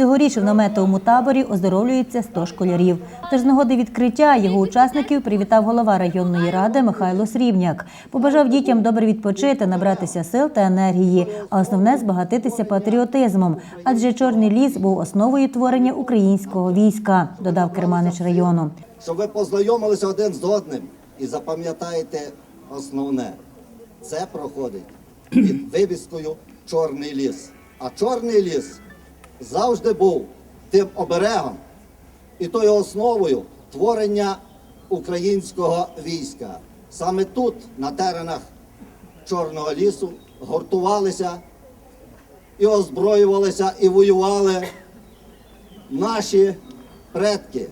Цьогоріч в наметовому таборі оздоровлюється 100 школярів. Тож з нагоди відкриття його учасників привітав голова районної ради Михайло Срібняк. Побажав дітям добре відпочити, набратися сил та енергії, а основне збагатитися патріотизмом. Адже Чорний ліс був основою творення українського війська, додав керманич району. щоб ви познайомилися один з одним і запам'ятаєте основне. Це проходить під вивіскою Чорний ліс. А Чорний ліс завжди був тим оберегом і тою основою творення українського війська. Саме тут, на теренах Чорного лісу, гуртувалися і озброювалися, і воювали наші предки.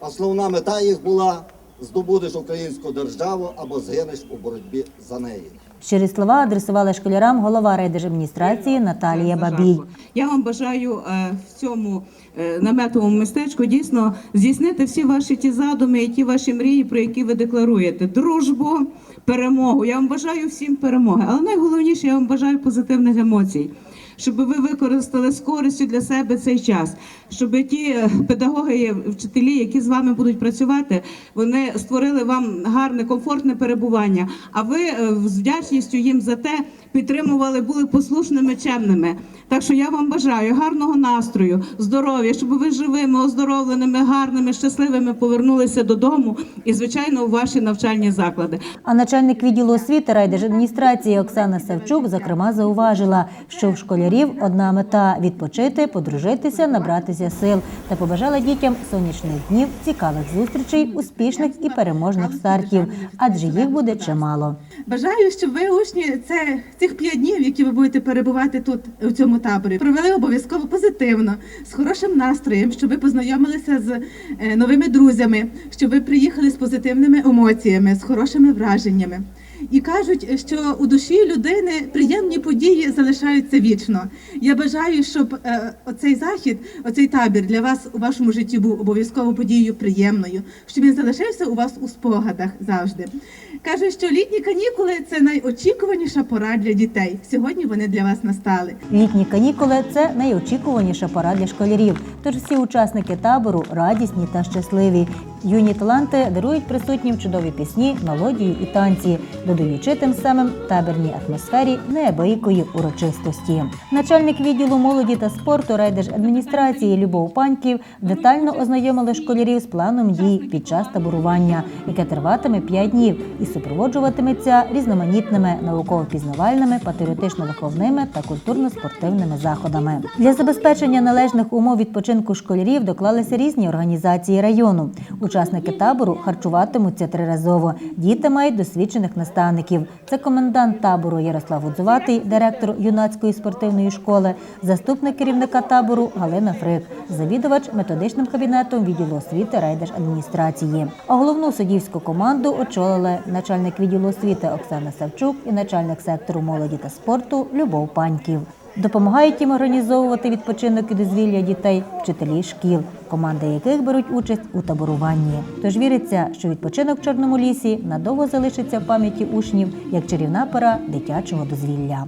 Основна мета їх була здобудеш українську державу або згинеш у боротьбі за неї. Щирі слова адресувала школярам голова райдержадміністрації Наталія Бабій. Я вам бажаю е, в цьому е, наметовому містечку дійсно здійснити всі ваші ті задуми і ті ваші мрії, про які ви декларуєте. Дружбу, перемогу. Я вам бажаю всім перемоги. Але найголовніше, я вам бажаю позитивних емоцій. Щоб ви використали з користю для себе цей час, щоб ті е, педагоги, вчителі, які з вами будуть працювати, вони створили вам гарне, комфортне перебування. А ви е, з вдячністю їм за те підтримували, були послушними, чемними. Так що я вам бажаю гарного настрою, здоров'я, щоб ви живими, оздоровленими, гарними, щасливими повернулися додому і, звичайно, у ваші навчальні заклади. А начальник відділу освіти райдержадміністрації Оксана Савчук, зокрема, зауважила, що в школярів одна мета відпочити, подружитися, набратися сил та побажала дітям сонячних днів, цікавих зустрічей, успішних і переможних стартів, адже їх буде чимало. Бажаю, щоб ви, учні, це цих п'ять днів, які ви будете перебувати тут у цьому таборі, провели обов'язково позитивно, з хорошим настроєм, щоб ви познайомилися з е, новими друзями, щоб ви приїхали з позитивними емоціями, з хорошими враженнями. І кажуть, що у душі людини приємні події залишаються вічно. Я бажаю, щоб е, оцей захід, оцей табір для вас у вашому житті був обов'язково подією приємною, щоб він залишився у вас у спогадах завжди. Кажуть, що літні канікули це найочікуваніша пора для дітей. Сьогодні вони для вас настали. Літні канікули це найочікуваніша пора для школярів. Тож всі учасники табору радісні та щасливі. Юні таланти дарують присутнім чудові пісні, мелодії і танці, додаючи тим самим табірній атмосфері неабиякої урочистості. Начальник відділу молоді та спорту райдержадміністрації Любов Паньків детально ознайомили школярів з планом дій під час таборування, яке триватиме 5 днів і супроводжуватиметься різноманітними науково-пізнавальними, патріотично-виховними та культурно-спортивними заходами. Для забезпечення належних умов відпочинку школярів доклалися різні організації району. Учасники табору харчуватимуться триразово. Діти мають досвідчених наставників. Це комендант табору Ярослав Гудзуватий, директор юнацької спортивної школи, заступник керівника табору Галина Фрик, завідувач методичним кабінетом відділу освіти райдержадміністрації. А головну суддівську команду очолили начальник відділу освіти Оксана Савчук і начальник сектору молоді та спорту Любов Паньків. Допомагають їм організовувати відпочинок і дозвілля дітей, вчителі шкіл, команди яких беруть участь у таборуванні. Тож віриться, що відпочинок в Чорному лісі надовго залишиться в пам'яті учнів як чарівна пора дитячого дозвілля.